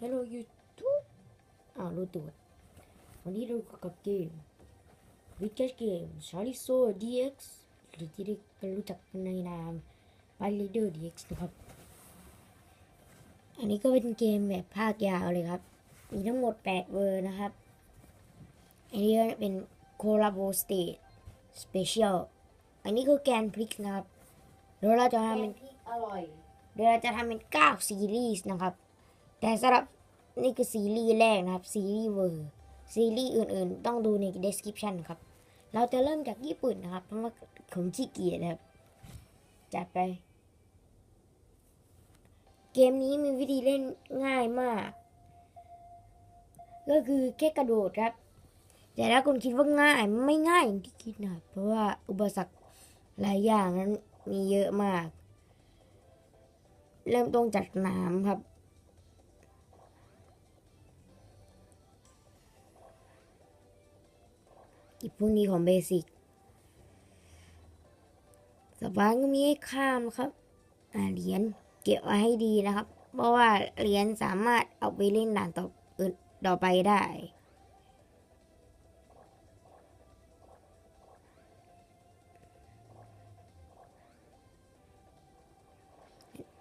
ฮัลโหลยูทูบอ้าวรู้ตัววันนี้เราอยู่กับเกมวิกเกตเกมชาริโซ DX หรือที่เรียกกันรู้จักกันในนามไ i ลีเดอร์ DX นะครับ อันนี้ก็เป็นเกมแบบภาคยาวเลยครับ มีทั้งหมด 8 เวอร์นะครับ อันนี้ก็เป็น Collabo State Special อันนี้คือแกนพลิกนะครับเดี๋ยวเราจะทำเป็นพริกอร่อยเดี๋ยวเราจะทำเป็น9ซีรีส์นะครับ แต่สำหรับนี่คือซีรีส์แรกนะครับ ซีรีส์เวอร์ ซีรีส์อื่นๆ ต้องดูใน description ครับ เราจะเริ่มจากญี่ปุ่นนะครับ เพราะว่าผมขี้เกียจครับ จัดไป เกมนี้มีวิธีเล่นง่ายมาก ก็คือแค่กระโดดครับแต่ถ้าคุณคิดว่าง่ายไม่ง่ายอย่างที่คิดนะครับเพราะว่าอุปสรรคหลายอย่างนั้นมีเยอะมาก เริ่มต้นจากน้ำครับ อีกพวกนี้ของเบสิกสบายก็มีให้ข้ามครับเหรียญเก็บไว้ให้ดีนะครับ เพราะว่าเหรียญสามารถเอาไปเล่นด่านต่ออื่นต่อไปได้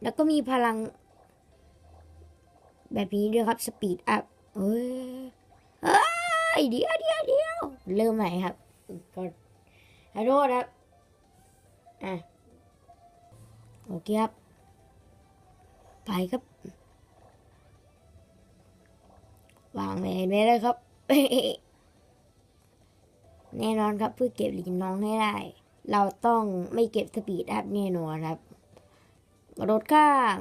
แล้วก็มีพลัง แบบนี้ด้วยครับ สปีดอัพ เอ้ยเอ้ยเดี๋ยว เริ่มใหม่ครับก็ขอโทษครับ อะ โอเคครับ ไปครับ วางแผนไว้เลยครับ แน่นอนครับเพื่อเก็บหรียญน้องให้ได้ เราต้องไม่เก็บสปีดอัพแน่นอนครับกระโดดข้าม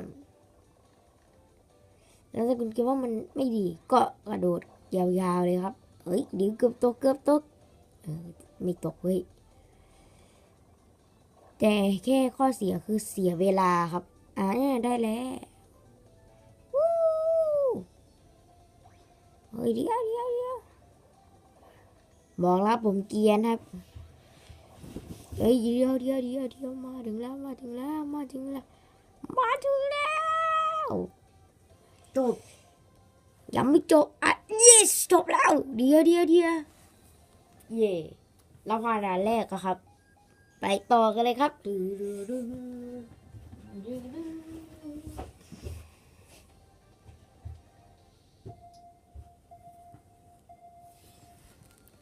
แล้วถ้าคุณคิดว่ามันไม่ดีก็กระโดดยาวๆเลยครับ เฮ้ยเดี๋ยวเกือบตกเกือบตกเออไม่ตกเว้ยแต่แค่ข้อเสียคือเสียเวลาครับ อ่าเนี่ยได้แล้ววู้เฮ้ยเดี๋ยวเดี๋ยวเดี๋ยวบอกแล้วผมเกียนครับเฮ้ยเดี๋ยวเดี๋ยวเดี๋ยวเดี๋ยวมาถึงแล้วมาถึงแล้วมาถึงแล้วมาถึงแล้วจบยังไม่จบ จบแล้ว เดี๋ยวเดี๋ยวเดี๋ยวเย่เราผ่านด่านแรกอะครับ ไปต่อกันเลยครับดึงดึงดึงดึงดึง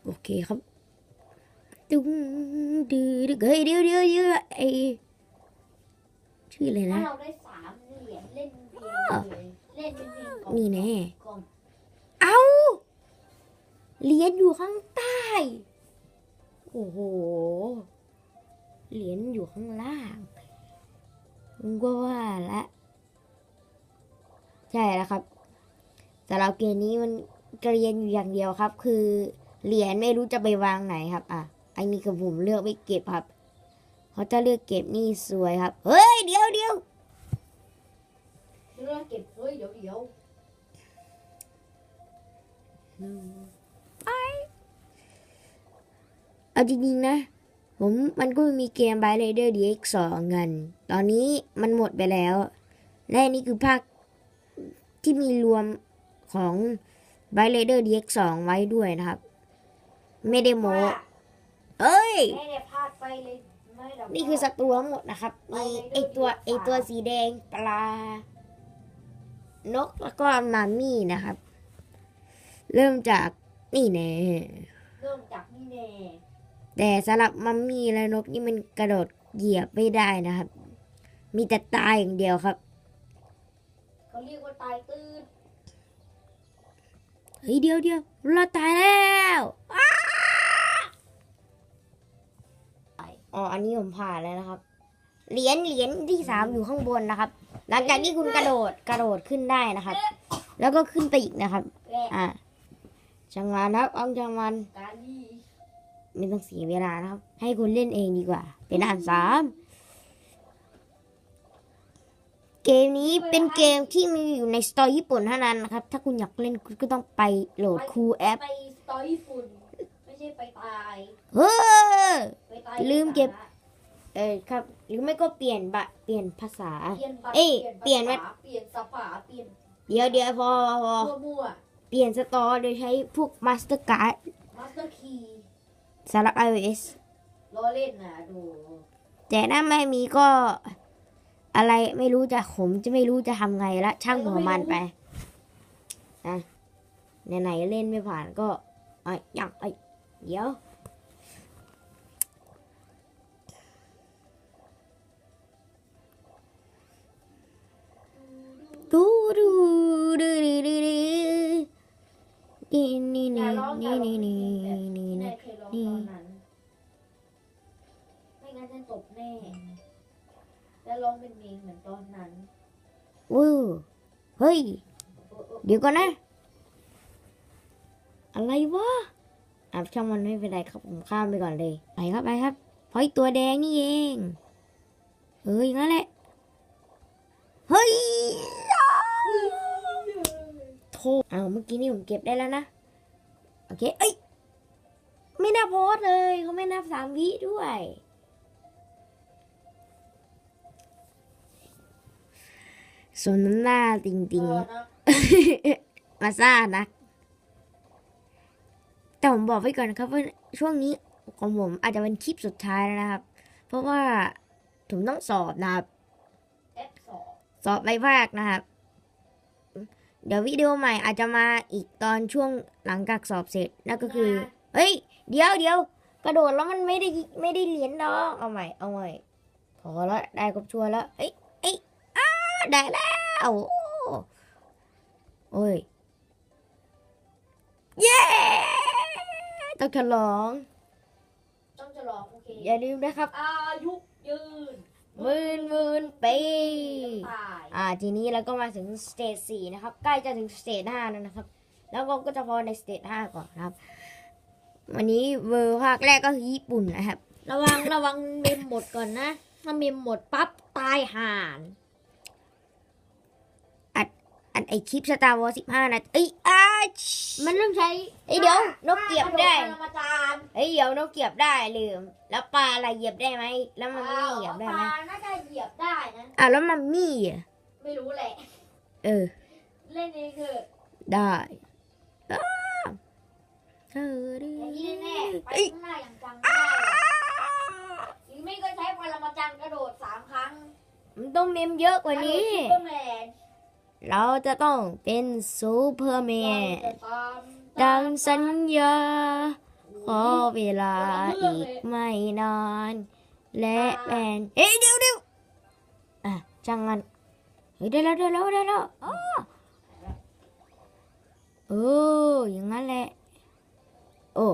โอเคครับดึงดึงดึงเฮ้ยเดี๋ยวเดี๋ยวเดี๋ยวไอชื่ออะไรถ้านะเราได้สามเหรียญเล่นเพลงเลยเล่นเป็นเพลงของนี่แน่ของเอา เหรียญอยู่ข้างใต้ โอ้โห เหรียญอยู่ข้างล่างก็ว่าละใช่แล้วครับแต่เราเกมนี้มันเกรียนอยู่อย่างเดียวครับ คือเหรียญไม่รู้จะไปวางไหนครับ อะอันนี้คือผมเลือกไม่เก็บครับเขาจะเลือกเก็บนี่สวยครับ เฮ้ยเดี๋ยวเดี๋ยวเรื่องเก็บเฮ้ยเดี๋ยวเดี๋ยว เอาจริงๆนะ ผมมันก็มีเกม b บ r a d e r DX 2เงิน ตอนนี้มันหมดไปแล้ว และนี่คือภาคที่มีรวมของ b บ r a d e r DX 2ไว้ด้วยนะครับ ไม่ได้โมเอ้ย ไม่ได้พลาดไปเลยไม่ได้นี่คือศัตรูทั้งหมดนะครับมีไอตัวไอตัวสีแดงปลา นกแล้วก็นามี่นะครับ เริ่มจากนี่แน่ เริ่มจากนี่แน่ แต่สำหรับมัมมี่และนกนี่มันกระโดดเหยียบไม่ได้นะครับ มีแต่ตายอย่างเดียวครับเขาเรียกว่าตายตื้นเฮ้ยเดียวเดียวเราตายแล้วอ้าอ๋ออันนี้ผมผ่านแล้วนะครับเหรียญเหรียญที่สามอยู่ข้างบนนะครับ หลังจากที่คุณกระโดดกระโดดขึ้นได้นะครับ แล้วก็ขึ้นไปอีกนะครับและอะจังหวะนะครับเอาจังหวะการดี ไม่ต้องเสียเวลานะครับ ให้คุณเล่นเองดีกว่า เป็นด่านสามเกมนี้เป็นเกมที่มีอยู่ในสตอร์ญี่ปุ่นเท่านั้นนะครับ ถ้าคุณอยากเล่นคุณก็ต้องไปโหลดคูแอป ไปสตอรี่ฝุ่น ไม่ใช่ไปตาย เฮ้อไปตายลืมเก็บ เออครับ หรือไม่ก็เปลี่ยนบะเปลี่ยนภาษาเปลี่ยนบัตรเอ้ยภาษาเปลี่ยนว่าเปลี่ยนสภาเปลี่ยน เดี๋ยวเดี๋ยวพอพอมั่วมั่วเปลี่ยนสตอร์โดยใช้พวกมาสเตอร์การ์ด มาสเตอร์คีย์ สำหรับ iOS ล้อเล่นนะดูแต่ถ้าไม่มีก็อะไรไม่รู้จะผมจะไม่รู้จะทำไงละช่างหัวมันไปนะไหนๆเล่นไม่ผ่านก็ไอ้ยยังไอ้ยเดี๋ยวดูดูดูดูดูดูนี่นี่อย่านี่ร้องอย่านี่ร้องนี่ ไม่งั้นฉันตบแน่แล้วร้องเป็นเพลงเหมือนตอนนั้นวู้เฮ้ย เดี๋ยวก่อนนะ อะไรวะอะช่างมันไม่เป็นไรครับผมข้ามไปก่อนเลย ไปครับไปครับเพราะไอ้ตัวแดงนี่เองเฮ้ยงั้นแหละ เฮ้ยโทษเอาเมื่อกี้นี่ผมเก็บได้แล้วนะ โอเค เอ้ย ไม่น่าโพสเลย เขาไม่นับสามวิด้วย สมน้ำหน้าจริงเออนะๆมาซ่านะแต่ผมบอกไว้ก่อนนะครับว่าช่วงนี้ของผมอาจจะเป็นคลิปสุดท้ายแล้วนะครับ เพราะว่าผมต้องสอบนะครับแอปสองสอบใบภาคนะครับ เดี๋ยววิดีโอใหม่อาจจะมาอีกตอนช่วงหลังจากสอบเสร็จนั่นก็คือ เฮ้ย เดี๋ยวเดี๋ยวกระโดดแล้วมันไม่ได้ไม่ได้เหรียญดอกเอาใหม่เอาใหม่พอแล้วได้ครบชัวร์แล้วเอ้ยเอ้ยอ้า ได้แล้วโอ้โอ้ย เย้ ต้องฉลอง ต้องจะร้องโอเคอย่าลืมนะครับ อายุยืนหมื่นหมื่นปีตายอ่า ทีนี้เราก็มาถึงสเตจสี่นะครับ ใกล้จะถึงสเตจห้าแล้วนะครับ แล้วเราก็จะพอในสเตจห้าก่อนนะครับ วันนี้เวอร์ภาคแรกก็คือญี่ปุ่นนะครับ ระวังระวังเมมหมดก่อนนะ ถ้าเมมหมดปั๊บตายห่าน อันไอคลิปสตาร์วอลสิบห้านะเอ้ยอ้าชมันต้องใช้เอ้ยเดี๋ยวนกเกียบได้ปรมาจารย์เอ้ยเดี๋ยวนกเกียบได้ลืม แล้วปลาอะไรเหยียบได้ไหมแล้วมันไม่เหยียบได้ไหมปลาน่าจะเหยียบได้นะอะแล้วมันมี่อะไม่รู้แหละเออ เล่นเองคือได้อ้าเออดิอย่างนี้แน่ๆไปเอ้ยข้างหน้าอย่างจังไม่ได้หรอกหรือไม่ก็ใช้ปรมาจารย์กระโดดสามครั้งมันต้องเมมเยอะกว่านี้กระโดดซุป เปอร์แมนเราจะต้องเป็นซูเปอร์แมเรานจะตามดังสัญญา ขอเวลาอีกไม่นาน และแมนเฮ้ยเดี๋ยวเดี๋ยวอะจังงันเฮ้ยได้แล้วได้แล้วได้แล้วอ้อเอออย่างนั้นแหละ โอ้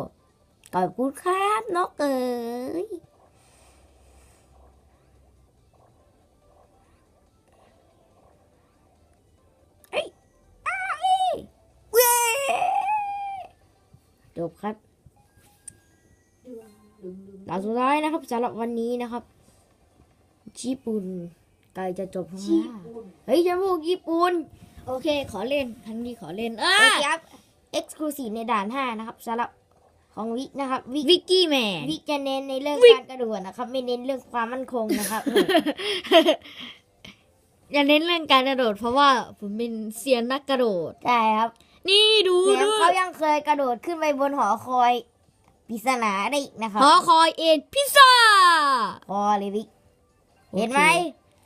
ขอบคุณครับนกเอ๋ย บครับดึงดึงดึงหลังสุดท้ายนะครับสำหรับวันนี้นะครับญี่ปุ่นใกล้จะจบแล้วชี้นะปุ่นเฮ้ยจะพูดญี่ปุ่นโอเค ขอเล่นทั้งนี้ขอเล่นอะโอเคครับ exclusive ในด่าน5นะครับสำหรับของวิกนะครับวิกวิกกี้แมนวิกจะเน้นในเรื่องวิกการกระโดดนะครับ ไม่เน้นเรื่องความมั่นคงนะครับอย่าเน้นเรื่องการกระโดด เพราะว่าผมเป็นเซียนนักกระโดดใช่ครับ นี่ดูแถมดูเขายังเคยกระโดดขึ้นไปบนหอคอยปริศนาได้อีกนะครับ หอคอยเอ็นพิซซ่าพอเลยวิกเห็นไหม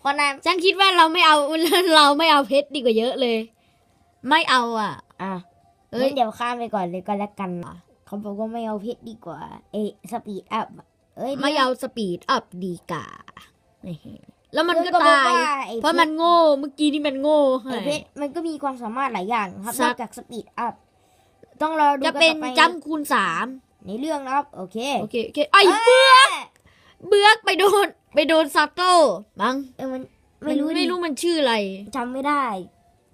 คนนั้นฉันคิดว่าเราไม่เอาเราไม่เอาเพชรดีกว่าเยอะเลย ไม่เอาอะ อะเอ้เอ้ยยเดี๋ยวข้ามไปก่อนเลยก็แล้วกันเขาบอกว่าไม่เอาเพชรดีกว่า เอ้สปีดอัพเอ้ยไม่เอาสปีดอัพดีกว่า แล้วมันก็คือบอกตายว่าไอ้เพราะมันโง่เมื่อกี้นี่มันโง่ไอ้เพชรมันก็มีความสามารถหลายอย่างครับสันกอกจากสปีดอัพต้องรอดูจะกันเป็นต่อไปจัมป์คูณสามในเรื่องนะครับ โอเคโอเคโอเคไอ้เบือกเบือกไปโดนไปโดนซาโต้มั้งเออมันไม่รู้ไม่ดิรู้มันชื่ออะไรจำไม่ได้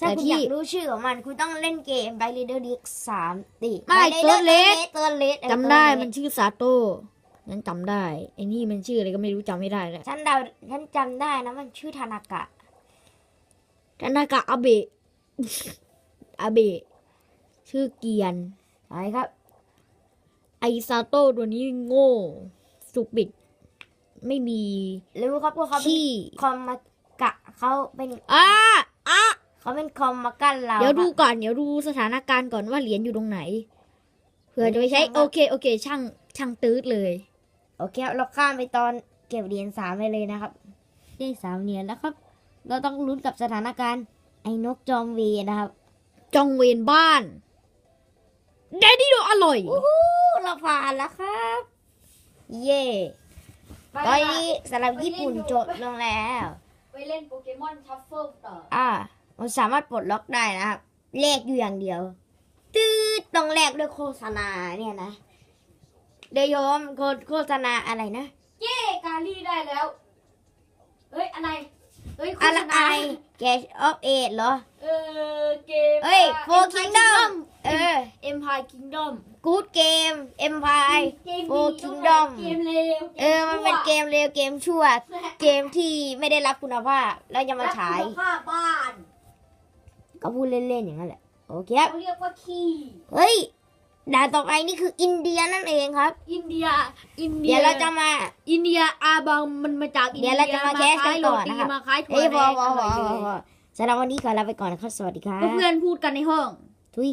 ถ้าแต่คุณที่อยากรู้ชื่อของมันคุณต้องเล่นเกมไบเ e อร์ดิกสามติไม่ Third Rate เติร์เลสจำได้มันชื่อซาโต้ นั้นจำได้ไอ้นี่มันชื่ออะไรก็ไม่รู้จำไม่ได้แล้วฉันเดาฉันจำได้นะมันชื่อธนากะทานากะอาเบะอาเบะชื่อเกียนใช่ครับ ไอซาโต้ตัวนี้โง่สุกบิด ไม่มีรู้ครับว่าเขาเป็นขี้คอมมากะเขาเป็นอ่าอะเขาเป็นคอมมากั้นเราเดี๋ยวดูครับก่อนเดี๋ยวดูสถานการณ์ก่อนว่าเหรียญอยู่ตรงไหนเผื่อจะไปใช้ช่างนะโอเค โอเค ช่างช่างตืดเลย โอเคครับเราข้ามไปตอนเก็บเหรียญสามไปเลยนะครับ ได้สามเหรียญแล้วครับ เราต้องลุ้นกับสถานการณ์ ไอ้นกจอมเวรนะครับ จองเวนบ้านได้ดิโดอร่อย อู้หูเราผ่านแล้วครับ เย่ตอนนี้สำหรับญี่ปุ่นจบลงแล้ว ไปเล่นโปเกมอนทัฟเฟิลต่อ อ่ามันสามารถปลดล็อกได้นะครับเลขอยู่อย่างเดียวตืดต้องแลกด้วยโฆษณาเนี่ยนะ เดี๋ยวโยมโฆโฆษณาอะไรนะ เย้กาลี่ได้แล้ว เฮ้ย อะไร เฮ้ยโฆอะไรษณา แกชออฟเอทเหรอ เออเกมเอ้ยโฟคิงดอมเออเอ็มพายคิงดอมกูดเกมเอ็มพายเกมโฟดีคิงดอม เกมเร็วเออ มันเป็นเกมเร็วเกมชั่ว เกมที่ไม่ได้รับคุณภาพ แล้วจะมาฉายรักคุณภาพบ้านก็พูดเล่นๆอย่างนั้นแหละ โอเคครับ เขาเรียกว่าขี้ เฮ้ย ด่านต่อไปนี่คืออินเดียนั่นเองครับ อินเดีย อินเดีเดี๋ยวเราจะมา อินเดียอาบังมันมาจากอินเดี๋เดียวเราจะมาแคสกันก่อนนะครับ มาขายโรตีมาขายถั่วเฮ้ยพแดองพออพร่ออยพเลอยพอสำหรับวันนี้ขอลาไปก่อนนะครับ สวัสดีครับ เพื่อนๆพูดกันในห้อง ทุย